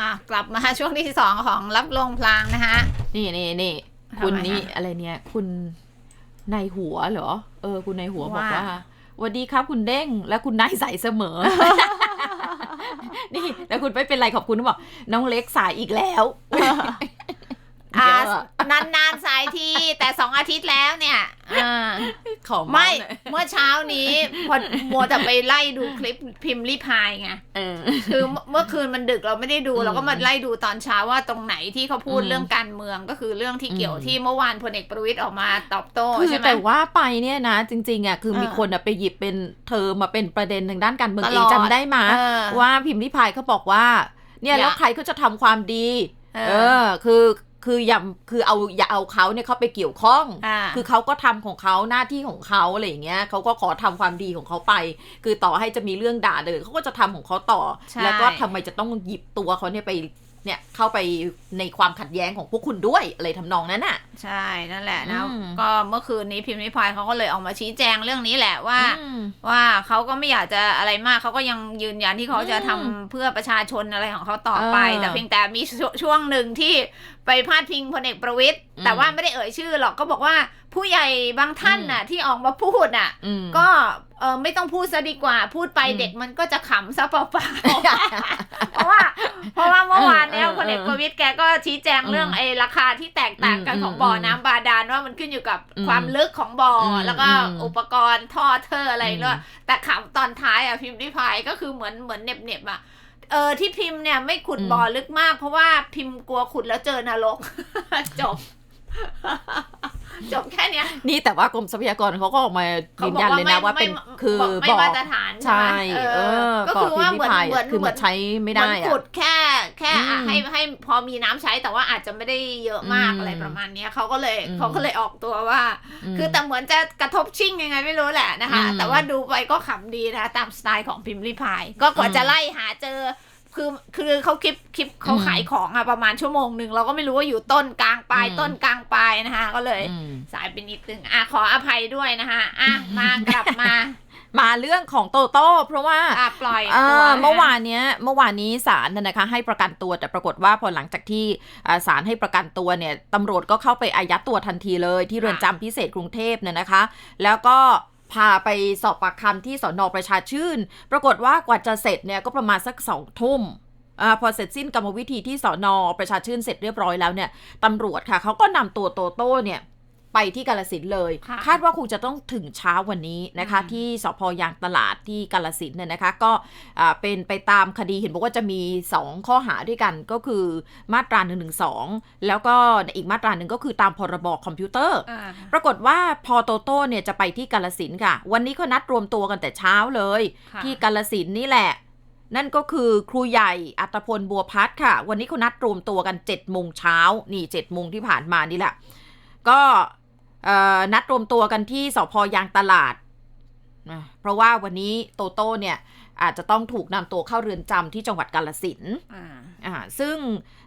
อะกลับมาช่วงที่สองของรับลงพลางนะคะนี่นี่นี่ทำไมคุณนี่คะอะไรเนี่ย คุณนายหัวเหรอ เออ คุณนายหัวบอกว่าว่าสวัสดีครับคุณเด้งและคุณนายใสเสมอ นี่ แล้วคุณไม่เป็นไรขอบคุณที่บอกน้องเล็กสายอีกแล้ว อ่าเยอะนานๆสายทีแต่สองอาทิตย์แล้วเนี่ยอ่าขอไม่เาส์หน่อยเมื่อเช้านี้พอมัวแต่ไปไล่ดูคลิปพิมพ์รีพายไงเออคือเมื่อคืนมันดึกเราไม่ได้ดูอืมเราก็มาไล่ดูตอนเช้าว่าตรงไหนที่เขาพูดอืมเรื่องการเมืองก็คือเรื่องที่เกี่ยวอืมที่เมื่อวานพลเอกประวิตยออกมาตอบโต้คือใช่ไหมแต่ว่าไปเนี่ยนะ จริงๆอะคือเออมีคนอะไปหยิบเป็นเธอมาเป็นประเด็นทางด้านการเมืองตเอลงอดจำได้มาเออว่าพิมพ์ริพายเขาบอกว่า เนี่ยอย่าแล้วใครก็จะทำความดี เออเออคือ คืออย่าคือเอาอย่าเอาเขาเนี่ยเขาไปเกี่ยวข้องอ่าคือเขาก็ทำของเขาหน้าที่ของเขาอะไรอย่างเงี้ยเขาก็ขอทำความดีของเขาไป คือต่อให้จะมีเรื่องด่าเลยเขาก็จะทำของเขาต่อใช่แล้วก็ทำไมจะต้องหยิบตัวเขาเนี่ยไป เนี่ยเข้าไปในความขัดแย้งของพวกคุณด้วยอะไรทำนองนั้นอะ ใช่นั่นแหละนะอืมก็เมื่อคืนนี้พิมพ์ริพายเขาก็เลยออกมาชี้แจงเรื่องนี้แหละว่าอืมว่าเขาก็ไม่อยากจะอะไรมากเขาก็ยังยืนยันที่เขาจะทำอืมเพื่อประชาชนอะไรของเขาต่อไปเออแต่เพียงแต่มีช่วช่วงหนึ่งที่ไปพาดพิงพลเอกประวิตยอืมแต่ว่าไม่ได้เอ่ยชื่อหรอกก็บอกว่าผู้ใหญ่บางท่านน่ะ ที่ออกมาพูดน่ะอืมก็เออไม่ต้องพูดซะดีกว่า พูดไปอืมเด็กมันก็จะขำซะเปล่าๆเพราะว่าเพ เนี้ยเออเออพลเอกประวิตยแกก็ชี้แจงเรื่องอืมไอ้ราคาที่แตกต่างกันอืมของบ่ออมน้ำบาดาลว่ามันขึ้นอยู่กับอืมความลึกของบ่ออมแล้วก็อืมอุปกรณ์ท่อเทออะไรด้วยอืมแต่ขำตอนท้ายอะพิมพ์ริพายก็คือเหมือนเหมือนเน็บเน็บๆอะเออที่พิมพ์เนี่ยไม่ขุดอืมบ่อลึกมาก เพราะว่าพิมพ์กลัวขุดแล้วเจอนรกจบ จบแค่เนี้ย นี่แต่ว่ากรมทรัพยากรเขาก็ออกมาเขายืนบอกยันว่าเลยไม่นะว่าไม่เป็นคือไม่บ่อมาตรฐานใช่ไหมเออก็บ่อคือพิว่ามพ์เหริมือนพายเหมือนอะคือมันใช้ไม่เหได้มือนอะขุดแค่แค่อะอืมให้ให้พอมีน้ำใช้แต่ว่าอาจจะไม่ได้เยอะมากอืมอะไรประมาณเนี้ยเขาก็เลยอืมเขาก็เลยออกตัวว่ามคือแต่เหมือนจะกระทบชิ่งยังไงไม่รู้แหละนะคะอืมแต่ว่าดูไปก็ขำดีนะตามสไตล์ของพิมพ์ริพาย ก็กว่าอืมจะไล่หาเจอ คือคือเขาคลิปคลิปเขาอืมขายของอะประมาณชั่วโมงหนึ่งเราก็ไม่รู้ว่าอยู่ต้นกลางปลายอืมต้นกลางปลายนะคะก็เลยอืมสายไปนิดนึงอะขออภัยด้วยนะคะอะมากลับมามาเรื่องของโตโต้เพราะว่าอะปล่อยอ่าตัวนะคะเมื่อวานเนี้ยเมื่อวานนี้ศาลน่ะนะคะให้ประกันตัวแต่ปรากฏว่าพอหลังจากที่อ่าศาลให้ประกันตัวเนี่ยตำรวจก็เข้าไปอายัดตัวทันทีเลย ที่เรือนจำพิเศษกรุงเทพเนี่ยนะคะ แล้วก็ พาไปสอบปากคำที่สอนอประชาชื่น ปรากฏว่ากว่าจะเสร็จเนี่ยก็ประมาณสักสองทุ่มอ่าพอเสร็จสิ้นกรรมวิธีที่สอนอประชาชื่นเสร็จเรียบร้อยแล้วเนี่ยตำรวจค่ะเขาก็นำตัวโตโต้เนี่ย ไปที่กาลสินธุ์เลยค่ะคาดว่าคงจะต้องถึงเช้าวันนี้นะคะอืมที่สพยางตลาดที่กาลสินธุ์เนี่ยนะคะ ก็อ่าเป็นไปตามคดีเห็นบอกว่าจะมี 2 ข้อหาด้วยกันก็คือมาตรา1นึแล้วก็อีกมาตราหนึ่งก็คือตามพรบคอมพิวเตอร์อ่าปรากฏว่าพอโตโต้เนี่ยจะไปที่กาลสินธุ์ค่ะ วันนี้ก็นัดรวมตัวกันแต่เช้าเลยค่ะที่กาลสินธุ์นี่แหละนั่นก็คือครูใหญ่อัตพลบัวพัฒน์ค่ะ วันนี้เขานัดรวมตัวกัน7จ็ดโมงเช้านี่7จ็ดโมงที่ผ่านมานี่แหละ ก็เอ่อ นัดรวมตัวกันที่สพยางตลาดนะเพราะว่าวันนี้โตโต้เนี่ยอาจจะต้องถูกนำตัวเข้าเรือนจำที่จังหวัดกาลสินธุ์อ่าอ่าซึ่ง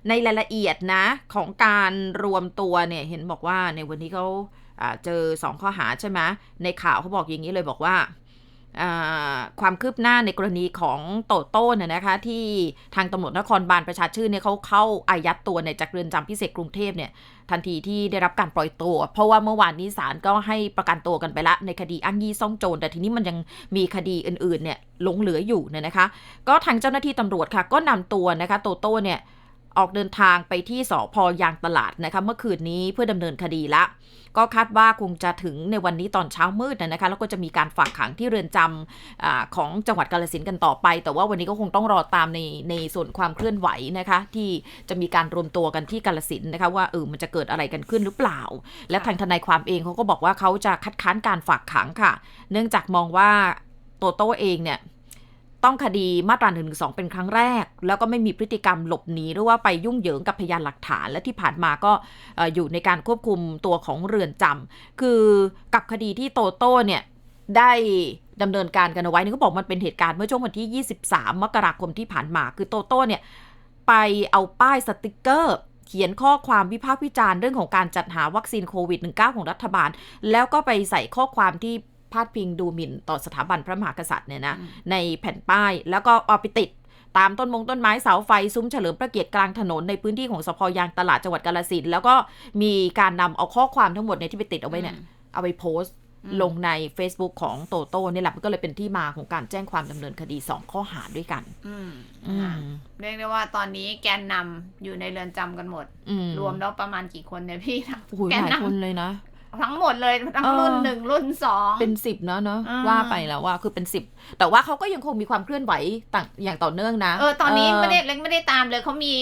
ในรายละเอียดนะของการรวมตัวเนี่ยเห็นบอกว่าในวันนี้เขาอ่าเจอสองข้อหาใช่ไหมในข่าวเขาบอกอย่างนี้เลยบอกว่าอ่า ความคืบหน้าในกรณีของโตโต้เนี่ยนะคะที่ทางตำรวจนครบาลประชาชื่นเนี่ยเขาเข้าอายัดตัวในจากเรือนจำพิเศษกรุงเทพเนี่ยทันทีที่ได้รับการปล่อยตัว เพราะว่าเมื่อวานนี้ศาลก็ให้ประกันตัวกันไปละในคดีอ้างยี่ซ่องโจรแต่ทีนี้มันยังมีคดีอื่นๆเนี่ยหลงเหลืออยู่เนี่ยนะคะ ก็ทางเจ้าหน้าที่ตำรวจค่ะก็นำตัวนะคะโตโต้เนี่ย ออกเดินทางไปที่สพยางตลาดนะคะเมื่อคืนนี้เพื่อดำเนินคดีละ ก็คาดว่าคงจะถึงในวันนี้ตอนเช้ามืดนะคะ แล้วก็จะมีการฝากขังที่เรือนจำอาของจังหวัดกาลสินกันต่อไป แต่ว่าวันนี้ก็คงต้องรอตามในในส่วนความเคลื่อนไหวนะคะ ที่จะมีการรวมตัวกันที่กาลสินนะคะว่าเออมันจะเกิดอะไรกันขึ้นหรือเปล่า และทางทนายความเองเขาก็บอกว่าเขาจะคัดค้านการฝากขังค่ะ เนื่องจากมองว่าโตโต้เองเนี่ย ต้องคดีมาตรา1นึเป็นครั้งแรก แล้วก็ไม่มีพฤติกรรมหลบหนีหรือว่าไปยุ่งเหยิงกับพยานหลักฐาน และที่ผ่านมาก็ออยู่ในการควบคุมตัวของเรือนจำคือกับคดีที่โตโต้เนี่ยได้ดำเนินการกันเอาไว้นี่ก็บอกมันเป็นเหตุการณ์เมื่อช่วงวันที่ 23 มกราคมที่ผ่านมา คือโตโต้เนี่ยไปเอาป้ายสติกเกอร์เขียนข้อความวิพากษ์วิจารณ์เรื่องของการจัดหาวัคซีนโควิด -19 ของรัฐบาล แล้วก็ไปใส่ข้อความที่ พาดพิงดูหมิ่นต่อสถาบันพระมหากษัตริย์เนี่ยนะในแผ่นป้ายแล้วก็เอาไปติดตามต้นมงต้นไม้เสาไฟ ซุ้มเฉลิมพระเกียรติกลางถนนในพื้นที่ของสพยางตลาดจังหวัดกาลสินธุ์แล้วก็มีการนำเอาข้อความทั้งหมดเนี่ยที่ไปติดเอาไว้เนี่ยเอาไปโพสต์อืมลงใน Facebook ของโตโต้นี่แหละมันก็เลยเป็นที่มาของการแจ้งความดำเนินคดี 2 ข้อหาด้วยกัน อืมอือะมเรียกได้ว่าตอนนี้แกนนำอยู่ในเรือนจำกันหมดอืมรวมแล้วประมาณกี่คนเนี่ยพี่โอ้โหแกหนลายนำคนเลยนะ ทั้งหมดเลยทั้งเออรุ่นหนึ่งรุ่นสองเป็นสิบเนาะเนาะอ่าว่าไปแล้วว่าคือเป็นสิบแต่ว่าเขาก็ยังคงมีความเคลื่อนไหวต่างอย่างต่อเนื่องนะ เออตอนนี้เไม่ได้เล็กไม่ได้ตามเลยเขามี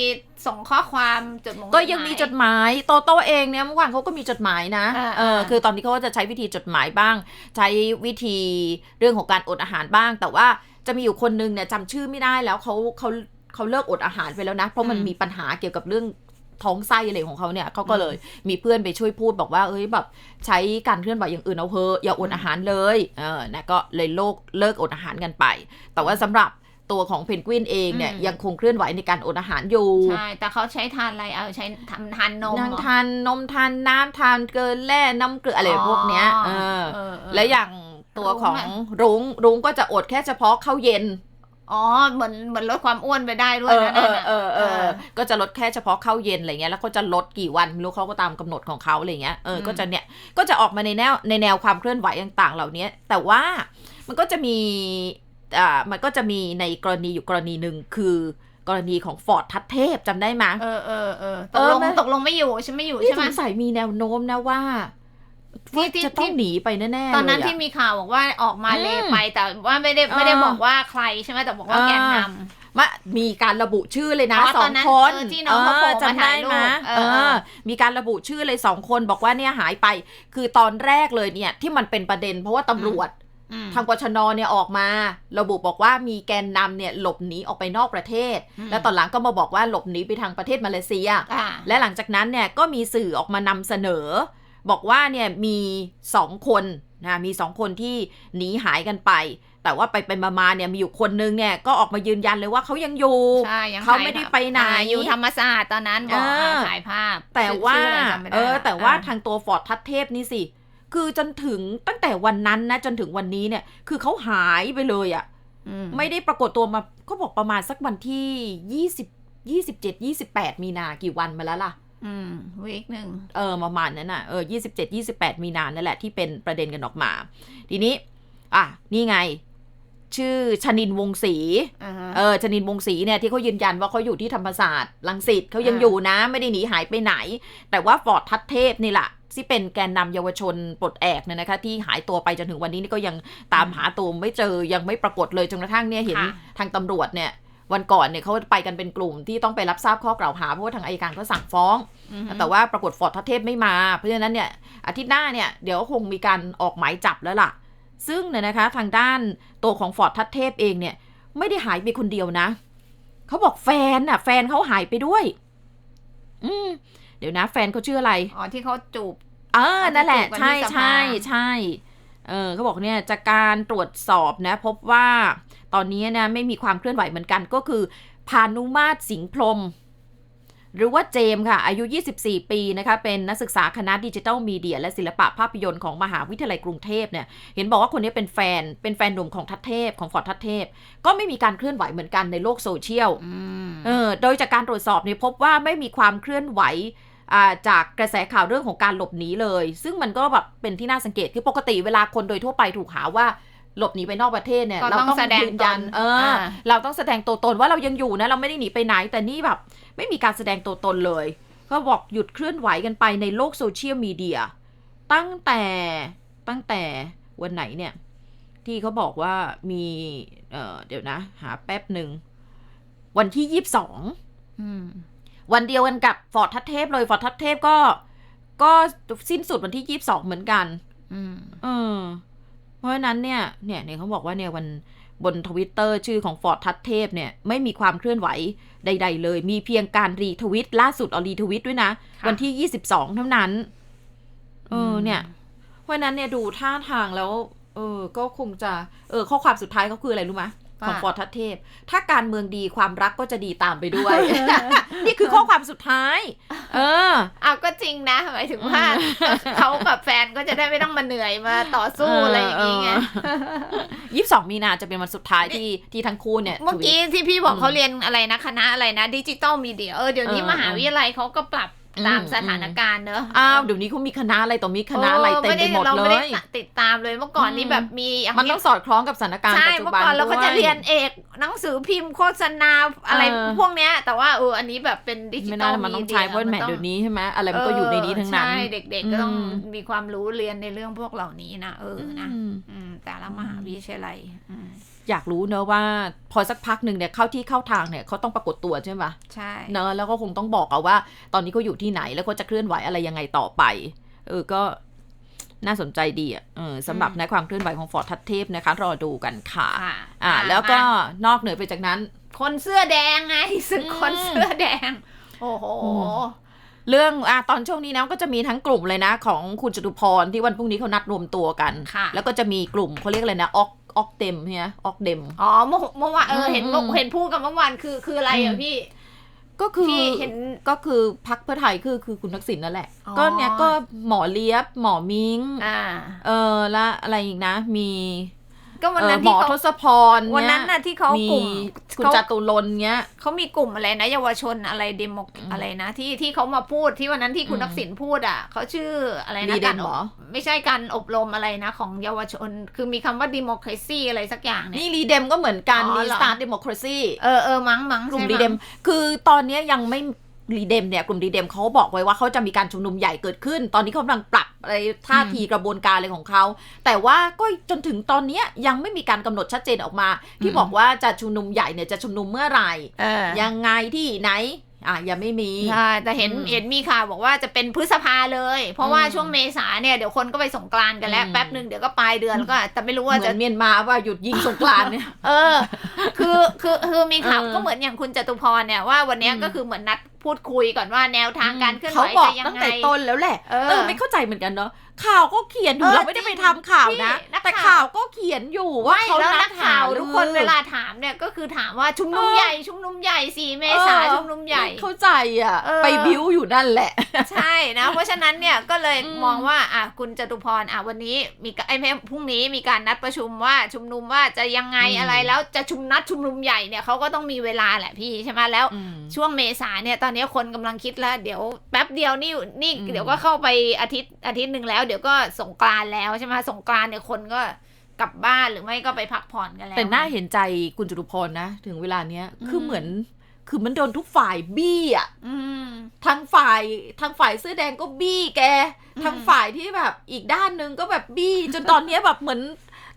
ส่งข้อความจดหมายก็ยังมีจดหมายโตโต้เองเนี่ยเมื่อวานเขาก็มีจดหมายนะอ่าเอออ่าคือตอนนี้เขาก็จะใช้วิธีจดหมายบ้าง ใช้วิธีเรื่องของการอดอาหารบ้าง แต่ว่าจะมีอยู่คนนึงเนี่ยจำชื่อไม่ได้แล้วเขาเขาเขาเลิกอดอาหารไปแล้วนะ เพราะมันมีปัญหาเกี่ยวกับเรื่อง ท้องไส้อะไรของเขาเนี่ยเขาก็เลยมีเพื่อนไปช่วยพูดบอกว่าเอ้ยแบบใช้การเคลื่อนไหวอย่างอื่นเอาเถอะอย่าอดอาหารเลยเออนะก็เลยโลกเลิกอดอาหารกันไป แต่ว่าสำหรับตัวของเพนกวินเองเนี่ยยังคงเคลื่อนไหวในการอดอาหารอยู่ ใช่ แต่เขาใช้ทานอะไรเอาใช้ทำทานนมนางเหรอทานนมทานน้ำทานเกินแร่น้ำเกลืออะไรพวกเนี้ยเออเออเออและอย่างตัวของรุ้งอะรุ้งรุ้งก็จะอดแค่เฉพาะข้าวเย็น อ๋อ เหมือนเหมือนลดความอ้วนไปได้ด้วเอยอนะเอนั่นอน่ะเออเออ ก็จะลดแค่เฉพาะข้าวเย็นอะไรเงี้ย แล้วก็จะลดกี่วันไม่รู้เขาก็ตามกำหนดของเขาอะไรเงี้ย เออ ก็จะเนี่ย ก็จะออกมาในแนวในแนวความเคลื่อนไหวต่างๆ เหล่านี้ แต่ว่ามันก็จะมี อ่า มันก็จะมีในกรณีอยู่กรณีหนึ่งคือกรณีของฟอร์ดทัตเทพจำได้ไหมเออเออเออตเอกอลงมันตกลงไม่อยู่ใช่ไหมไม่อยู่นี่ใช่ไหสมงสัยมีแนวโน้มนะว่าที่ ว่าที่จะต้องที่หนีไปแน่ๆตอนนั้นเลยะที่มีข่าวบอกว่าออกมาอืมเลไปแต่ว่าไม่ได้ไม่ได้เออบอกว่าใครใช่ไหมแต่บอกว่าเออแกนนมามีการระบุชื่อเลยนะอ๋อสอตองนนั้นคนเออที่น้องเขาโผล่มาจำได้ถ่ายรูปไหมเอเออเอออมีการระบุชื่อเลยสองคนบอกว่าเนี่ยหายไป คือตอนแรกเลยเนี่ยที่มันเป็นประเด็น เพราะว่าตำรวจอืมทางปชนเนี่ยออกมา ระบุบอกว่ามีแกนนำเนี่ยหลบหนีออกไปนอกประเทศอืมแล้วตอนหลังก็มาบอกว่าหลบหนีไปทางประเทศมาเลเซียอ่าและหลังจากนั้นเนี่ยก็มีสื่อออกมานำเสนอ บอกว่าเนี่ยมีสองคนนะมีสองคนที่หนีหายกันไป แต่ว่าไปไปมามาเนี่ยมีอยู่คนนึงเนี่ยก็ออกมายืนยันเลยว่าเขายังอยู่ใช่ยังเขาถ่ยไม่ได้ไปไหนอ่าอยู่ธรรมศาสตร์ตอนนั้นบอกเอออ่าถ่ายภาพ แต่ว่าชื่ออะไรจำไม่ได้เออ แต่ว่าอ่ทางตัวฟอร์ดทัตเทพนี่สิคือจนถึงตั้งแต่วันนั้นนะจนถึงวันนี้เนี่ย คือเขาหายไปเลยอะ่ะอืมไม่ได้ปรากฏตัวมาก็บอกประมาณสักวันที่ยี่สิบยี่สิบเจ็ดยี่สิบแปดมีนากี่วันมาแล้วล่ะ อืมวีคหนึ่งเออประมาณนั้นน่ะเออยี่สิบเจ็ดยี่สิบแปดมีนานั่นแหละที่เป็นประเด็นกันออกมา ทีนี้ อะ นี่ไง ชื่อชนินวงศรีอ่าฮะเออชนินวงศรีเนี่ยที่เขายืนยันว่าเขาอยู่ที่ธรรมศาสตร์ลังสิตเขายังอ่าอยู่นะ ไม่ได้หนีหายไปไหน แต่ว่าฟอร์ดทัตเทพนี่แหละที่เป็นแกนนำเยาวชนปลดแอกเนี่ยนะคะ ที่หายตัวไปจนถึงวันนี้นี่ก็ยังตามหาตัวไม่เจอยังไม่ปรากฏเลยจนกระทั่งเนี่ยเห็นค่ะทางตำรวจเนี่ย วันก่อนเนี่ยเขาไปกันเป็นกลุ่มที่ต้องไปรับทราบข้อกล่าวหาเพราะว่าทางอายการก็สั่งฟ้องอือฮึแต่ว่าปรากฏฟอร์ดทัตเทพไม่มา เพราะฉะนั้นเนี่ยอาทิตย์หน้าเนี่ยเดี๋ยวคงมีการออกหมายจับแล้วล่ะ ซึ่งเนี่ยนะคะทางด้านตัวของฟอร์ดทัตเทพเองเนี่ยไม่ได้หายไปคนเดียวนะเขาบอกแฟนน่ะ แฟนเขาหายไปด้วย อืมเดี๋ยวนะ แฟนเขาชื่ออะไร อ๋อที่เขาจูบเออนั่นแหละที่ใช่จูบกันที่สภาใช่ใช่ เออเขาบอกเนี่ยจากการตรวจสอบนะพบว่าตอนนี้นะไม่มีความเคลื่อนไหวเหมือนกันก็คือพานุมาตรสิงห์พรหมหรือว่าเจมส์ค่ะ อายุ 24 ปีนะคะ เป็นนักศึกษาคณะดิจิทัลมีเดีย และศิลปะภาพยนตร์ของมหาวิทยาลัยกรุงเทพเนี่ย เห็นบอกว่าคนนี้เป็นแฟน เป็นแฟนหนุ่มของทัตเทพ ของฟอร์ดทัตเทพ ก็ไม่มีการเคลื่อนไหวเหมือนกันในโลกโซเชียลอืมเออ โดยจากการตรวจสอบเนี่ยพบว่าไม่มีความเคลื่อนไหวอ่า จากกระแสข่าวเรื่องของการหลบหนีเลย ซึ่งมันก็แบบเป็นที่น่าสังเกตคือปกติเวลาคนโดยทั่วไปถูกหาว่าหลบหนีไปนอกประเทศเนี่ยก็เราต้องต้องแสดงยืนยันตนเอออาเราต้องแสดงตัวตนว่าเรายังอยู่นะเราไม่ได้หนีไปไหนแต่นี่แบบ ไม่มีการแสดงตัวตนเลย ก็บอกหยุดเคลื่อนไหวกันไปในโลกโซเชียลมีเดียตั้งแต่ตั้งแต่วันไหนเนี่ย ที่เขาบอกว่ามีเอ่อเดี๋ยวนะ หาแป๊บหนึ่ง วันที่ยี่สิบสองอืม วันเดียวกันกับฟอร์ดทัตเทพเลยฟอร์ดทัตเทพก็ ก็สิ้นสุดวันที่ยี่สิบสองเหมือนกันอืมเออ เพราะฉะนั้นเนี่ย เนี่ยเนี่ยเขาบอกว่าเนี่ยวันบนทวิตเตอร์ชื่อของฟอร์ดทัตเทพเนี่ย ไม่มีความเคลื่อนไหวใด ๆ เลย มีเพียงการรีทวิตล่าสุดเอารีทวิตด้วยนะค่ะวันที่ยี่สิบสองเท่านั้น เออมเนี่ย เพราะฉะนั้นเนี่ยดูท่าทางแล้ว เออ ก็คงจะ เออ ข้อความสุดท้ายเขาคืออะไรรู้ไหม ของว่าฟอร์ทัศเทพ ถ้าการเมืองดีความรักก็จะดีตามไปด้วย นี่คือข้อความสุดท้าย เออเอาก็จริงนะหมายถึงว่าเขากับแฟนก็จะได้ไม่ต้องมาเหนื่อยมาต่อสู้อะไรอย่างงี้ไงยี่สิบสองมีนาจะเป็นวันสุดท้ายที่ที่ทั้งคู่เนี่ย เมื่อกี้ทวิตที่พี่บอกอืมเขาเรียนอะไรนะคณะอะไรนะดิจิตอลมีเดียเออเดี๋ยวนี้เออมหาวิทยาลัยเขาก็ปรับอืม ตามสถานการณ์เนอะอ้าวเดี๋ยวนี้เขามีคณะอะไรต่อมีคณะอะไรเต็มไปหมดเราเลไม่ได้ยติดตามเลยเมื่อก่อนนี้อืมแบบมีอย่างมันต้องสอดคล้องกับสถานการณ์ใช่ปัจจุเมื่อบันก่อนเราก็จะด้วยเรียนเอกหนังสือพิมพ์โฆษณาอะไรเออพวกเนี้ย แต่ว่าเอออันนี้แบบเป็นดิจิไม่ตอน่าลจะมันต้องมีใช้เพราะแหมต้งเดี๋ยวนี้ใช่ไหมอะไรมันก็อยู่ในนี้ทั้งนั้นใช่เด็กๆก็ต้องอืมมีความรู้เรียนในเรื่องพวกเหล่านี้นะเออนะอืมอืมแต่ละมหาวิทยาลัย อืมอยากรู้เนอะว่าพอสักพักหนึ่งเนี่ยเข้าที่เข้าทางเนี่ยเขาต้องปรากฏตัวใช่ไหมใช่เนอะแล้วก็คงต้องบอกเอาว่า ตอนนี้เขาอยู่ที่ไหนแล้วก็จะเคลื่อนไหวอะไรยังไงต่อไปเออก็น่าสนใจดีอะเออสำหรับในความเคลื่อนไหวของฟอร์ดทัตเทพนะคะ รอดูกันค่ะค่ะอ่าอะแล้วก็มานอกเหนือไปจากนั้น คนเสื้อแดงไงสึกอืมคนเสื้อแดง โอ้โหโอ้เรื่องอะตอนช่วงนี้นะก็จะมีทั้งกลุ่มเลยนะ ของคุณจตุพรที่วันพรุ่งนี้เขานัดรวมตัวกันค่ะแล้วก็จะมีกลุ่มเขาเรียกอะไรนะออก ออกเดมใช่ไหมออกเดมอ๋อเมื่อเมื่อวานเออเห็นอืมเห็นพูดกันเมื่อวานคือคืออะไรอือะมพี่ก็คือที่เห็นก็คือพักเพื่อไทยคือคือคุณทักษิณนั่นแหละอ๋อก็เนี่ยก็หมอเลียบหมอมิงอ่าเออและอะไรอีกนะ มี ก็วันเออนั้นหมที่อเขาทศพรวันนั้นเยน่ะที่เขามีกลุ่มคุณเขาจตุรนต์เงี้ย เขามีกลุ่มอะไรนะ เยาวชนอะไรเดโมอืมอะไรนะ ที่ที่เขามาพูดที่วันนั้นที่คุณอืมทักษิณพูดอะเขาชื่ออะไรนะรีเดนการเหรอ ไม่ใช่การอบรมอะไรนะ ของเยาวชน คือมีคำว่า democracy อะไรสักอย่างเนี่ย นี่รีเดมก็เหมือนกันอ๋อรีเหรอ สตาร์ทเดโมคราซีเออเออมั้งมั้งกลุ่มใช่รีมั้งเดมคือตอนเนี้ยยังไม่ รีเดมเนี่ยกลุ่มรีเดมเขาบอกไว้ว่าเขาจะมีการชุมนุมใหญ่เกิดขึ้น ตอนนี้เขากำลังปรับอะไรท่าทีกระบวนการอะไรของเขา แต่ว่าก็จนถึงตอนเนี้ยยังไม่มีการกำหนดชัดเจนออกมา ที่อืมบอกว่าจะชุมนุมใหญ่เนี่ยจะชุมนุมเมื่อไหร่เออยังไงที่ไหนอะยังไม่มีใช่แต่เห็นอืมเห็นมีข่าวบอกว่าจะเป็นพฤษภาเลย เพราะว่าอืมช่วงเมษาเนี่ยเดี๋ยวคนก็ไปสงกรานต์กันแล้วอืมแป๊บหนึ่งเดี๋ยวก็ปลายเดือนแล้วก็แต่ไม่รู้เหว่ามืจะอนเมียนมาว่าหยุดยิงสงกรานต์เนี่ยเออ คือคือคือมีข่าวเออก็เหมือนอย่างคุณจตุพรเนี่ยว่าวันเนี้ยอืมก็คือเหมือนนัด พูดคุยก่อนว่าแนวทางการเคลื่อนไหเขาวบอกจะยังตั้งไงแต่ต้นแล้วแหละเออเออไม่เข้าใจเหมือนกันเนาะข่าวก็เขียนอยู่เออเราไม่ได้ไปทำข่าวนะจริงนักข่าวแต่ข่าวก็เขียนอยู่ว่าไม่เขาแล้วนันัดกข่าวหรือทุกคนเวลาถามเนี่ยก็คือถามว่าชุมนุมเออใหญ่ชุมนุมใหญ่สี่เมษาเออชุมนุมใหญ่เข้าใจอะเออไปบิ้วอยู่นั่นแหละ ใช่นะ เพราะฉะนั้นเนี่ยก็เลยอืมมองว่าอะคุณจตุพรอะวันนี้มีกไอ้ไม่พรุ่งนี้มีการนัดประชุมว่าชุมนุมว่าจะยังไงอะไรแล้วจะชุมนัดชุมนุมใหญ่เนี่ยเขาก็ต้องมีเวลาแหละพี่ใช่ไหมแล้วช่วงเมษาเนี่ยตอนนี้คนกำลังคิดแล้ว เดี๋ยวแป๊บเดียวนี่นี่อืมเดี๋ยวก็เข้าไปอาทิตย์อาทิตย์หนึ่งแล้ว เดี๋ยวก็สงกรานต์แล้วใช่ไหมสงกรานต์เนี่ยคนก็กลับบ้านหรือไม่ก็ไปพักผ่อนกันแล้ว แต่น่าเห็นใจคุณจตุพรนะ ถึงเวลาเนี้ยอืมคือเหมือนคือมันโดนทุกฝ่ายบี้อะอืมทางฝ่ายทางฝ่ายเสื้อแดงก็บี้แกอืมทางฝ่ายที่แบบอีกด้านหนึงก็แบบบี้ จนตอนเนี้ยแบบเหมือน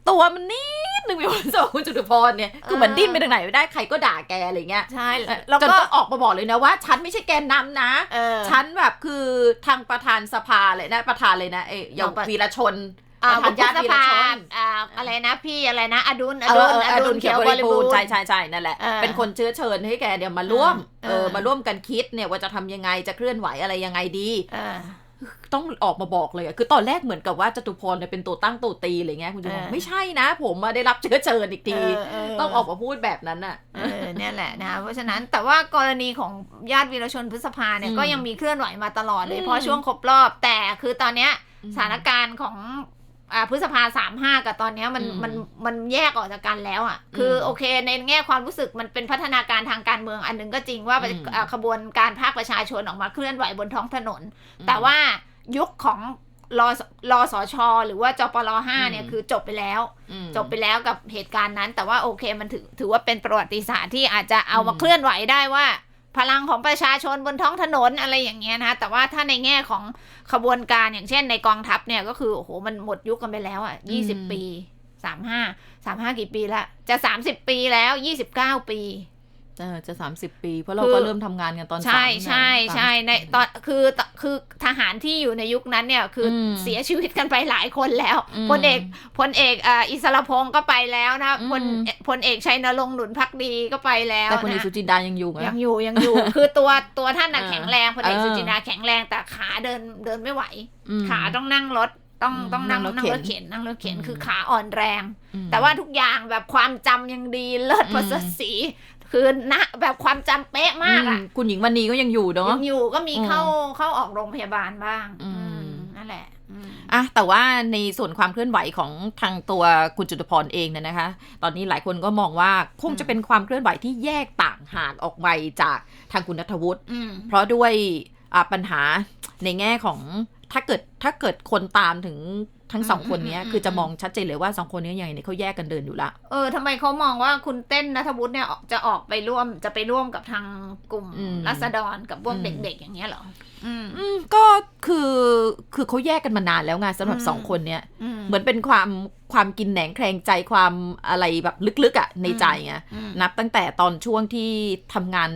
ตัวมันนิดนึงมีคนสองคุณจตุพรเนี่ยคือเหมือนดิ้นไปทางไหนไม่ได้ใครก็ด่าแกอะไรเงี้ยใช่แล้แล้ววจนก็ต้องออกมาบอกเลยนะว่า ฉันไม่ใช่แกนนำนะเออฉันแบบคือทางประธานสภาเลยนะประธานเลยนะเอ้ยเยาวประวีรชนอ่าประธานญาติวีรชนอ่าอะไรนะพี่อะไรนะ อดุลอเอดุอลเอออดุลเขียวบริบูรณ์ณ์ใช่ใช่ใช่นั่นแหละเออเป็นคนเชื้อเชิญให้แกเดี๋ยวมาร่วมเออเออเออมาร่วมกันคิดเนี่ยว่าจะทำยังไงจะเคลื่อนไหวอะไรยังไงดีเออ ต้องออกมาบอกเลยอะคือตอนแรกเหมือนกับว่าจตุพรเนี่ยเป็นตัวตั้งตัวตีอะไรเงี้ยคุณจะบอกเออไม่ใช่นะ ผมมาได้รับเชื้อเชิญอีกทีเเต้องออกมาพูดแบบนั้นน่ะเออเนี่ยแหละนะเพราะฉะนั้นแต่ว่ากรณีของญาติวีรชนพฤษภาเนี่ยอืมก็ยังมีเคลื่อนไหวมาตลอดเลยอืมเพราะช่วงครบรอบแต่คือตอนเนี้ยอืมสถานการณ์ของ อ่าพฤษภาสามห้ากับตอนเนี้ยมันอืมมันมันแยกออกจากกันแล้วอะ คืออมโอเคในแง่ความรู้สึกมันเป็นพัฒนาการทางการเมืองอันหนึ่งก็จริงว่าอืมอ่าขบวนการภาคประชาชนออกมาเคลื่อนไหวบนท้องถนน แต่ว่ายุคของรอรอสชหรือว่าจปรห้าเนี่ยอืมคือจบไปแล้วอืมจบไปแล้วกับเหตุการณ์นั้น แต่ว่าโอเคมันถือถือว่าเป็นประวัติศาสตร์ที่อาจจะเอามาอืมเคลื่อนไหวได้ว่า พลังของประชาชนบนท้องถนนอะไรอย่างเงี้ยนะแต่ว่าถ้าในแง่ของขบวนการอย่างเช่นในกองทัพเนี่ยก็คือโอ้โหมันหมดยุคกันไปแล้วอะยี่สิบปีสามห้าสามห้ากี่ปีละจะสามสิบปีแล้วยี่สิบเก้าปี เออจะ30ปี เพราะเราคือก็เริ่มทำงานกันตอนใช่สามใช่สามใช่ในตอนคือคือทหารที่อยู่ในยุคนั้นเนี่ยคืออมเสียชีวิตกันไปหลายคนแล้วอืมพลเอกพลเอกอ่าอิสรพงศ์ก็ไปแล้วนะอืมพลพลเอกชัยนรงค์หนุนพักดีก็ไปแล้วแต่คนเอกนะสุจินดายังอยู่ไงยังอยู่ยังอยู่ คือตัวตัวท่านน่ะเออแข็งแรงพลเอกเออสุจินดาแข็งแรงแต่ขาเดินเดินไม่ไหวอืมขาต้องนั่งรถต้องอืมต้องนั่งนั่นั่งงรรถถเข็เข็นนนั่งรถเข็นอืมคือขาอ่อนแรงอืมแต่ว่าทุกอย่างแบบความจำยังดีเลิศอืมประเสริฐศรี คือณแบบความจำเป๊ะมากอะอืคุณหญิงวันนี้ก็ยังอยู่เนาะยังอยู่ก็มีอืมเข้าเข้าออกโรงพยาบาลบ้าง อืมอืมนั่นแหละอืมอะแต่ว่าในส่วนความเคลื่อนไหวของทางตัวคุณจุตพรเองเนี่ยนะคะ ตอนนี้หลายคนก็มองว่าคงจะเป็นความเคลื่อนไหวที่แยกต่างหากออกไปจากทางคุณนัทวุฒิอืมเพราะด้วยอ่าปัญหาในแง่ของถ้าเกิดถ้าเกิดคนตามถึง ทั้งสองคนเนี้ยคือจะมองชัดเจนเลยว่าสองคนเนี้ยยังไงเนี่ยเขาแยกกันเดินอยู่ละเออทำไมเขามองว่าคุณเต้นนัทวุฒิเนี่ยจะออกไปร่วมจะไปร่วมกับทางกลุ่มอืมรัษฎรกับพวกอืมเด็กๆ อย่างเงี้ยเหรออืมอืมก็คือคือเขาแยกกันมานานแล้วไงสำหรับอืมสองคนเนี้ยอืมเหมือนเป็นความความกินแหนงแคลงใจความอะไรแบบลึกๆอะในใจไงอืมนับตั้งแต่ตอนช่วงที่ทำงาน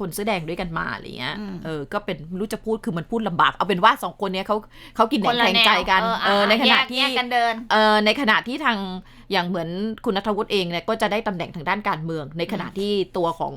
คนเสื้อแดงด้วยกันมาอะไรเงี้ยอืมเออ ก็เป็นไม่รู้จะพูดคือมันพูดลำบาก เอาเป็นว่าสองคนเนี้ยเขาเขากินแหนงแคลงใจกันคละแวเออ ในขณะแยกที่แยกกันเดินเออในขณะที่ทางอย่างเหมือนคุณนัทวุฒิเองเนี่ยก็จะได้ตำแหน่งทางด้านการเมือง ในขณะที่ตัวของ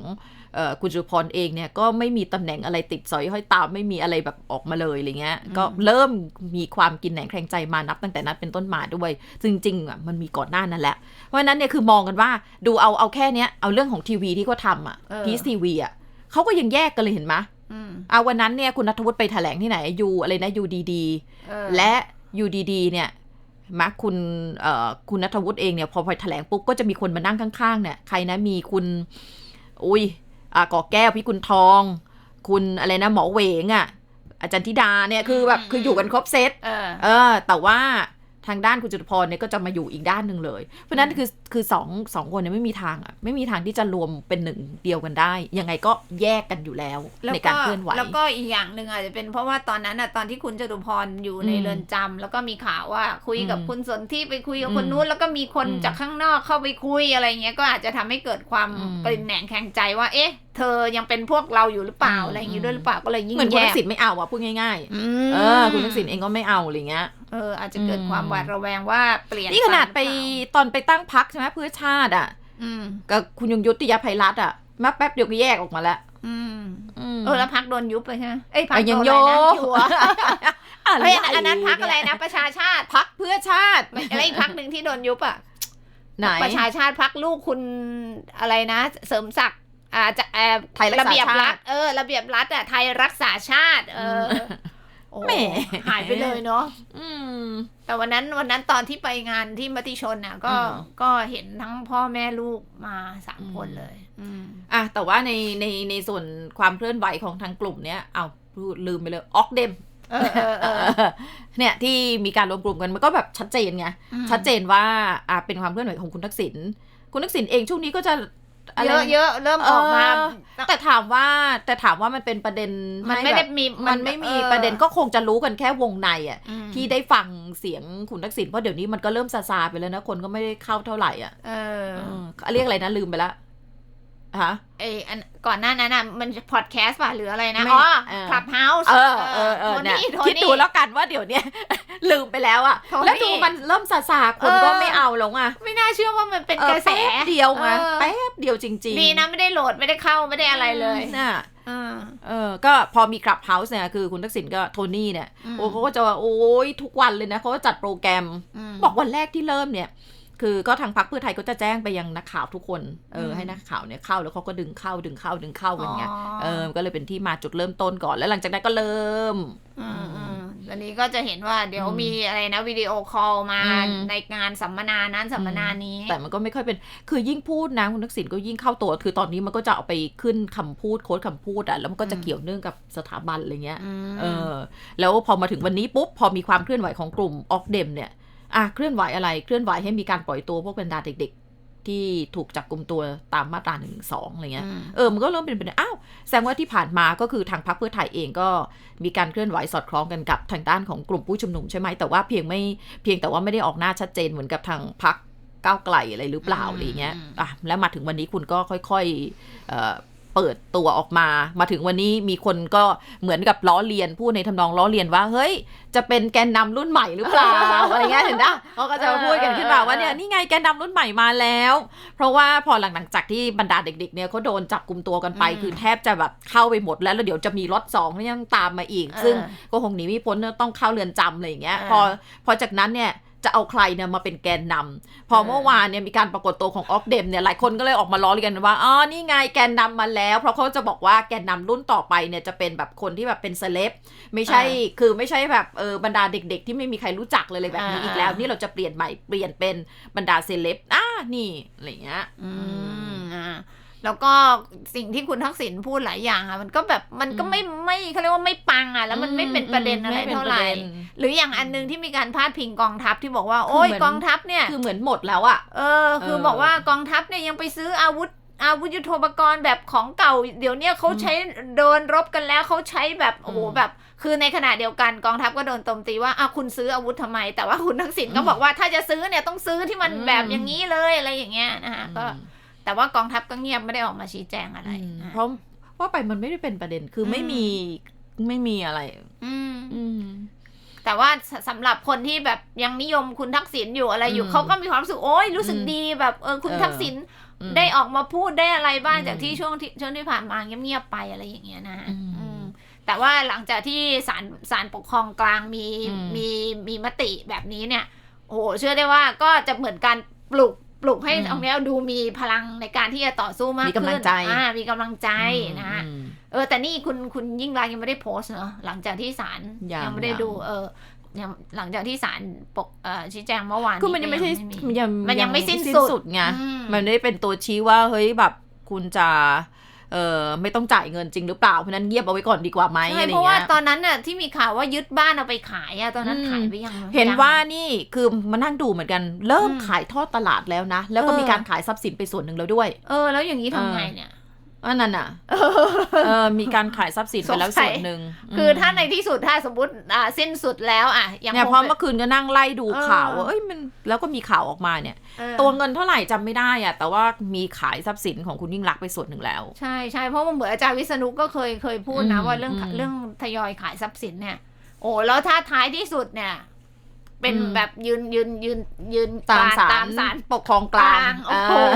เอ่อคุณจุลพรเองเนี่ยก็ไม่มีตำแหน่งอะไรติดสอยห้อยตามไม่มีอะไรแบบออกมาเลยอะไรเงี้ยอืมก็เริ่มมีความกินแหนงแคลงใจมานับตั้งแต่นั้นเป็นต้นมาด้วยซึ่งจริงๆอะมันมีก่อนหน้านั้นแหละเพราะฉะนั้นเนี่ยคือมองกันว่าดูเอาเอาแค่เนี้ยเอาเรื่องของทีวีที่เขาทำอะเออพีซทีวีอะ เขาก็ยังแยกกันเลยเห็นไหมอืมเอาวันนั้นเนี่ยคุณนัทวุฒิไปแถลงที่ไหนยูอะไรนะยูดีดีเออและยูดีดีเนี่ยมักคุณเอ่อคุณนัทวุฒิเองเนี่ยพอไปแถลงปุ๊บก็จะมีคนมานั่งข้างๆเนี่ยใครนะมีคุณ อุ้ยอ่ากอแก้วพี่คุณทอง คุณอะไรนะหมอเหวงอะอาจารย์ธิดาเนี่ยคือแบบคืออยู่กันครบเซตเออเออแต่ว่า ทางด้านคุณจุตพรเนี่ยก็จะมาอยู่อีกด้านหนึ่งเลย เพราะฉะนั้นคือคือสองสองคนเนี่ยไม่มีทางอะไม่มีทางที่จะรวมเป็นหนึ่งเดียวกันได้ ยังไงก็แยกกันอยู่แล้วแล้วในการเคลื่อนไหวแล้วก็อีกอย่างหนึ่งอาจจะเป็นเพราะว่าตอนนั้นอะตอนที่คุณจตุพรอยู่ในอืมเรือนจำแล้วก็มีข่าวว่าคุยกับอืมคุณสนที่ไปคุยกับอืมคนนู้นแล้วก็มีคนอืมจากข้างนอกเข้าไปคุยอะไรเงี้ยก็อาจจะทำให้เกิดความอืมกลิ่นแหนงแข็งใจว่าเอ๊ะเธอยังเป็นพวกเราอยู่หรือเปล่าอืมอะไรอย่างงี้ด้วยหรือเปล่าก็เลยยิ่งเหมือนคุณแยทักกษิณไม่เอาอะพูดง่ายๆอืมเออคุณทักษิณเองก็ไม่เอาอะไรเงี้ย เอออาจจะเกิดอืมความหวาดระแวงว่าเปลี่ยนนี่ขนาดไปหรือเล่ตอนไปตั้งพักใช่ไหมเพื่อชาติอะอืมกับคุณยงยุทธติยภัยรัตน์อะมาแป๊บเดียวก็แยกออกมาแล้วอืมอืมเออแล้วพักโดนยุบไปใช่ไหมเอ้ยพักอะยังโดนอะไรนะโยชัวร์อะไรเฮ้ยอันนั้นพักอะไรนะประชาชาติพักเพื่อชาติไม่อะไรอีกพักหนึ่งที่โดนยุบอะไหนประชาชาติพักลูกคุณอะไรนะ เสริมศักดิ์อ่าจะเอ่อไทยรักษาระเบียบชาติรัฐเออ ระเบียบรัฐอะไทยรักษาชาติ เอออโอ้ แหมหายไปเลยเนาะอืม แต่วันนั้นวันนั้นตอนที่ไปงานที่มติชนน่ะ ก็อืมก็เห็นทั้งพ่อแม่ลูกมาสามอืมคนเลย อืมอะแต่ว่าในในในส่วนความเคลื่อนไหวของทางกลุ่มเนี้ยเอาพูดลืมไปเลยออกเดมเออเออเออเนี่ยที่มีการรวมกลุ่มกันมันก็แบบชัดเจนไงอืมชัดเจนว่าอะเป็นความเคลื่อนไหวของคุณทักษิณคุณทักษิณเองช่วงนี้ก็จะอะไร เยอะเยอะเริ่มออกมาเออแต่ถามว่าแต่ถามว่ามันเป็นประเด็นมันให้ไม่ได้แบบมีมันไม่มีออประเด็นก็คงจะรู้กันแค่วงในอะอืมที่ได้ฟังเสียงคุณทักษิณเพราะเดี๋ยวนี้มันก็เริ่มซาซาไปแล้วนะคนก็ไม่ได้เข้าเท่าไหร่อะเออเออเรียกอะไรนะลืมไปละ ฮะไออันก่อนหน้านั้นน่ะมันพอดแคสต์ป่ะหรืออะไรนะไม่อ๋อเออคลับเฮาส์เออเออเออโทเนี่ยนี่โทคิดนี่ดูแล้วกันว่าเดี๋ยวเนี้ยลืมไปแล้วอะโทนี่แล้วดูมันเริ่มซาซาคนก็เออไม่เอาแล้วไงไม่น่าเชื่อว่ามันเป็นเออกระแสแป๊บเดียวไงออแป๊บเดียวจริงๆดีนะไม่ได้โหลดไม่ได้เข้าไม่ได้อะไรเลยน่ะเออเออก็พอมีคลับเฮาส์เนี่ยคือคุณทักษิณก็โทนี่เนี่ยมโอ้เขาก็จะว่าโอ้ยทุกวันเลยนะเขาก็จัดโปรแกรมมบอกวันแรกที่เริ่มเนี่ย คือก็ทางพรรคเพื่อไทยก็จะแจ้งไปยังนักข่าวทุกคน เอออืมให้นักข่าวเนี่ยเข้าแล้วเขาก็ดึงเข้าดึงเข้าดึงเข้ากันไงอ๋อเออ ก็เลยเป็นที่มาจุดเริ่มต้นก่อน แล้วหลังจากนั้นก็เริ่มอืมอืมตอนนี้ก็จะเห็นว่าเดี๋ยวอืมมีอะไรนะวิดีโอคอลมาอืมในงานสัมมนานั้นสัมมนานี้ แต่มันก็ไม่ค่อยเป็น คือยิ่งพูดนะคุณทักษิณก็ยิ่งเข้าตัว คือตอนนี้มันก็จะเอาไปขึ้นคำพูดโค้ดคำพูดอะแล้วมันก็จะอืมเกี่ยวเนื่องกับสถาบันอะไรเงี้ยมเออ แล้วพอมาถึงวันนี้ปุ๊บพอมีความเคลื่อนไหวของกลุ่มออกเดมเนี่ย อะเคลื่อนไหวอะไรเคลื่อนไหวให้มีการปล่อยตัวพวกบรรดาเด็กๆ ที่ถูกจับกลุ่มตัวตามมาตราหนึ่งสองอะไรเงี้ยอืมเออมันก็เริ่มเป็นประเด็นอ้าวแสดงว่าที่ผ่านมาก็คือทางพรรคเพื่อไทยเองก็มีการเคลื่อนไหวสอดคล้องกันกับทางด้านของกลุ่มผู้ชุมนุมใช่ไหมแต่ว่าเพียงไม่เพียงแต่ว่าไม่ได้ออกหน้าชัดเจนเหมือนกับทางพรรคก้าวไกลอะไรหรือเปล่าอืมอะไรเงี้ยอืมอะแล้วมาถึงวันนี้คุณก็ค่อยๆ เอ่อเปิดตัวออกมา มาถึงวันนี้มีคนก็เหมือนกับล้อเลียนพูดในทำนองล้อเลียนว่า เฮ้ย จะเป็นแกนนำรุ่นใหม่หรือเปล่าอะไรเงี้ยเห็นปะเขาก็จะมาพูดกันขึ้นมาว่าเนี่ยนี่ไงแกนนำรุ่นใหม่มาแล้ว เพราะว่าพอหลังจากที่บรรดาเด็ก ๆ เนี่ยเขาโดนจับกลุ่มตัวกันไปอืมคือแทบจะแบบเข้าไปหมดแล้วแล้วเดี๋ยวจะมีล็อตสองที่ยังตามมาอีกเออซึ่งก็คงหนีไม่พ้นต้องเข้าเรือนจำอะไรอย่างเงี้ยเออพอพอจากนั้นเนี่ย จะเอาใครเนี่ยมาเป็นแกนนำพอเออเมื่อวานเนี่ยมีการปรากฏตัวของออกเดมเนี่ยหลายคนก็เลยออกมาล้อเลียนว่าอ๋อนี่ไงแกนนำมาแล้ว เพราะเขาจะบอกว่าแกนนำรุ่นต่อไปเนี่ยจะเป็นแบบคนที่แบบเป็นเซเลบไม่ใช่คือไม่ใช่แบบเออบรรดาเด็ก ๆ ที่ไม่มีใครรู้จักเลยเลยแบบนี้อีกแล้ว นี่เราจะเปลี่ยนใหม่เปลี่ยนเป็นบรรดาเซเลบอ่านี่อะไรอย่างเงี้ยอืมอ่า แล้วก็สิ่งที่คุณทักษิณพูดหลายอย่างอะมันก็แบบมันก็อืมไม่ไม่เขาเรียกว่าไม่ปังอะแล้วมันไม่เป็นประเด็นอะไรม่ป็นเท่าไหร่ประด็นหรืออย่างอันหนึงที่มีการพาดพิงกองทัพที่บอกว่าโอ้ยคือเหมือนกองทัพเนี่ยคือเหมือนหมดแล้วอะเออ คือเออบอกว่ากองทัพเนี่ยยังไปซื้ออาวุธอาวุธยุทโธปกรณ์แบบของเก่า เดี๋ยวเนี้ยเขาอืมใช้เดินรบกันแล้วเขาใช้แบบโอ้โหอืมแบบ คือในขณะเดียวกันกองทัพก็โดนโจมตีว่าอ้าวคุณซื้ออาวุธทำไม แต่ว่าคุณทักษิณก็อืมบอกว่าถ้าจะซื้อเนี่ยต้องซื้อที่มันอืมแบบอย่างนี้เลยอะไรอย่างเงี้ยนะคะก็ แต่ว่ากองทัพก็เงียบไม่ได้ออกมาชี้แจงอะไรอืมอะเพราะว่าไปมันไม่ได้เป็นประเด็นคืออมไม่มีไม่มีอะไร อืมอืมแต่ว่าสสำหรับคนที่แบบยังนิยมคุณทักษิณอยู่อะไรอยู่อืมเขาก็มีความรู้สึกโอ้ยรู้สึกอืมดีแบบเออคุณเออทักษิณอืมได้ออกมาพูดได้อะไรบ้างอืมจากที่ช่วงที่ช่วงที่ผ่านมาเงียบๆไปอะไรอย่างเงี้ยนะอืมอืมแต่ว่าหลังจากที่ศาลศาลปกครองกลางมีอืมมีมีมติแบบนี้เนี่ย โอ้โหเชื่อได้ว่าก็จะเหมือนการปลุก ปลุกให้อืมตรงเนี้ยดูมีพลังในการที่จะต่อสู้มากมีกำลัขึ้งนใจอ่ามีกำลังใจนะฮะอืมเออแต่นี่คุณคุณยิ่งรักษณ์ยังไม่ได้โพสต์เนอะหลังจากที่ศาลยังไม่ได้ยังดู เออยังหลังจากที่ศาลปกเอ่อชี้แจงเมื่อวานคือมันยังไม่ใช่ก็มันยังมันยังไม่สิ้นสิ้นสุดสุดไงอืมมันไม่ได้เป็นตัวชี้ว่าเฮ้ยแบบคุณจะ เออไม่ต้องจ่ายเงินจริงหรือเปล่าเพราะฉะนั้นเงียบเอาไว้ก่อนดีกว่าไหมใช่อะไรเพราะว่าเงี้ยตอนนั้นน่ะที่มีข่าวว่ายึดบ้านเอาไปขายอะตอนนั้นอืมขายไปยังเห็นยังว่านี่คือมานั่งดูเหมือนกันเริ่มอืมขายทอดตลาดแล้วนะ แล้วก็เออมีการขายทรัพย์สินไปส่วนหนึ่งแล้วด้วย เออ แล้วอย่างนี้ทำไงเนี่ย อันนั้นอะเออมีการขายทรัพย์สินไปแล้วสงสัส่ยวนหนึ่งคือมถ้าในที่สุดถ้าสมมติอ่าสิ้นสุดแล้วอะยังเนี่ยคงเพราะเมื่อคืนก็นั่งไล่ดูเออข่าวว่าเอ้ยมันแล้วก็มีข่าวออกมาเนี่ยเออตัวเงินเท่าไหร่จำไม่ได้อะแต่ว่ามีขายทรัพย์สินของคุณยิ่งรักษณ์ไปส่วนหนึ่งแล้ว ใช่ใช่เพราะว่าเหมือนอาจารย์วิษณุก็เคยเคยพูดนะอืมว่าเรื่องอืมเรื่องทยอยขายทรัพย์สินเนี่ยโอ้แล้วถ้าท้ายที่สุดเนี่ย เป็นอืมแบบยืนยืนยืนยืนตามศาลตามศาลปกครองกลางโอ้โหเออ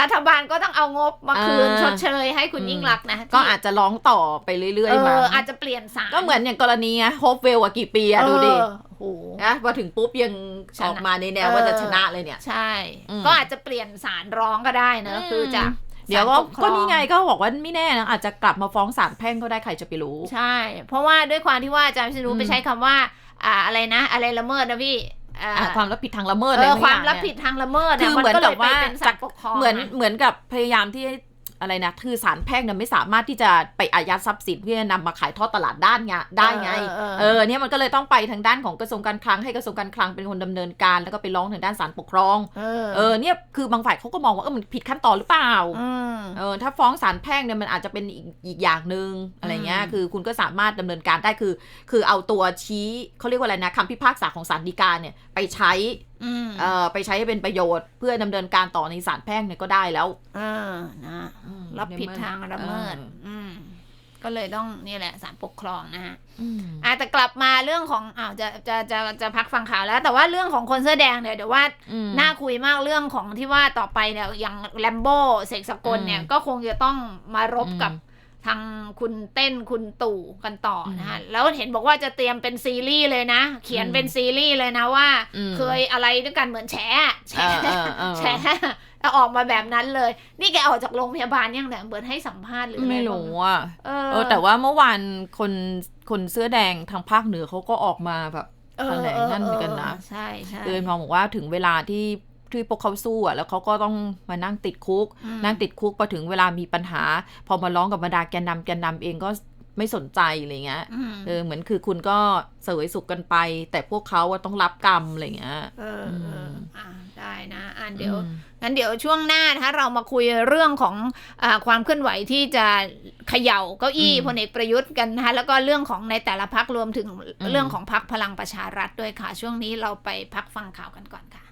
รัฐบาลก็ต้องเอางบมาคืนเออชดเชยให้คุณอืมยิ่งรักษณ์นะ ก็ที่อาจจะร้องต่อไปเรื่เออยๆมาออาจจะเปลี่ยนศาลก็เหมือนอย่างกรณีโฮปเวลอะกี่ปีอะดูดิเออโอ้โหนะพอถึงปุ๊บยังชนะออกมาในแนวว่าจะชนะเลยเนี่ย ใช่อืมก็อาจจะเปลี่ยนศาลร้องก็ได้เนอะอืมคือจากเดี๋ยวก็ศาลปครองก็นี่ไงก็บอกว่าไม่แน่นะอาจจะกลับมาฟ้องศาลแพ่งก็ได้ใครจะไปรู้ ใช่ เพราะว่าด้วยความที่ว่าอาจารย์วิษณุอืมไปใช้คำว่า อ่าอะไรนะ อะไรละเมิดนะพี่อ่าอะความรับผิดทางละเมิดเออะไรอสักความอย่งรับนี่ยผิดทางละเมิดคือนี่ยเหมือนก็ลกับยว่าไปเป็นศาลปกครองเหมือนนะเหมือนกับพยายามที่ อะไรนะคือศาลแพ่งเนี่ยไม่สามารถที่จะไปอายัดทรัพย์สินเพื่อนำมาขายทอดตลาดด้านไงได้ไงเออเออเนี่ยมันก็เลยต้องไปทางด้านของกระทรวงการคลังให้กระทรวงการคลังเป็นคนดำเนินการ แล้วก็ไปร้องทางด้านศาลปกครองเออเออเนี่ยคือบางฝ่ายเขาก็มองว่าเออมันผิดขั้นตอนหรือเปล่าอืมเออถ้าฟ้องศาลแพ่งเนี่ยมันอาจจะเป็นอีกอีกอย่างหนึ่งอะไรเงี้ยอืมคือคุณก็สามารถดำเนินการได้คือ คือเอาตัวชี้เขาเรียกว่าอะไรนะคำพิพากษาของศาลฎีกาเนี่ยไปใช้อืมเอ่อไปใช้ให้เป็นประโยชน์เพื่อดำเนินการต่อในศาลแพ่งเนี่ยก็ได้แล้วเออนะรับผิดทางละเมิดอออืมก็เลยต้องนี่แหละศาลปกครองนะฮะอืมอะแต่กลับมาเรื่องของอ้าวจะจะจะจะพักฟังข่าวแล้ว แต่ว่าเรื่องของคนเสื้อแดงเนี่ยเดี๋ยวว่าอืมน่าคุยมากเรื่องของที่ว่าต่อไปเนี่ยอย่างแลมโบ้เสกสกลเนี่ยอืมก็คงจะต้องมารบอืมกับ ทางคุณเต้นคุณตู่กันต่ออมนะฮะแล้วเห็นบอกว่าจะเตรียมเป็นซีรีส์เลยนะ เขียนอืมเป็นซีรีส์เลยนะว่าอืมเคยอะไรด้วยกันเหมือนแฉอะแฉเออเออเออแฉแล้วออกมาแบบนั้นเลย นี่แกออกจากโรงพยาบาลยังเนี่ยเหมือนให้สัมภาษณ์หรืออะไรไม่บ้างรู้อะเอเออ แต่ว่าเมื่อวานคนคนเสื้อแดงทางภาคเหนือเขาก็ออกมาแบบเออแถลงนั่นเหมือนกันนะ ใช่ใช่เตือนพอบอกว่าถึงเวลาที่ ที่พวกเขาสู้อะแล้วเขาก็ต้องมานั่งติดคุกอืมนั่งติดคุกพอถึงเวลามีปัญหา พอมาร้องกับบรรดาแกนนำแกนนำเองก็ไม่สนใจอะไรเงี้ยอืมเออเหมือนคือคุณก็เสวยสุขกันไป แต่พวกเขาอะต้องรับกรรมอะไรเงี้ยเออเออมอ่าได้นะอ่าเดี๋ยวอืมงั้นเดี๋ยวช่วงหน้านะคะเรามาคุยเรื่องของอาความเคลื่อนไหวที่จะเขย่าเก้าอี้อืมพลเอกประยุทธ์กันนะคะแล้วก็เรื่องของในแต่ละพักรวมถึงอืมเรื่องของพักพลังประชารัฐด้วยค่ะ ช่วงนี้เราไปพักฟังข่าวกันก่อนค่ะ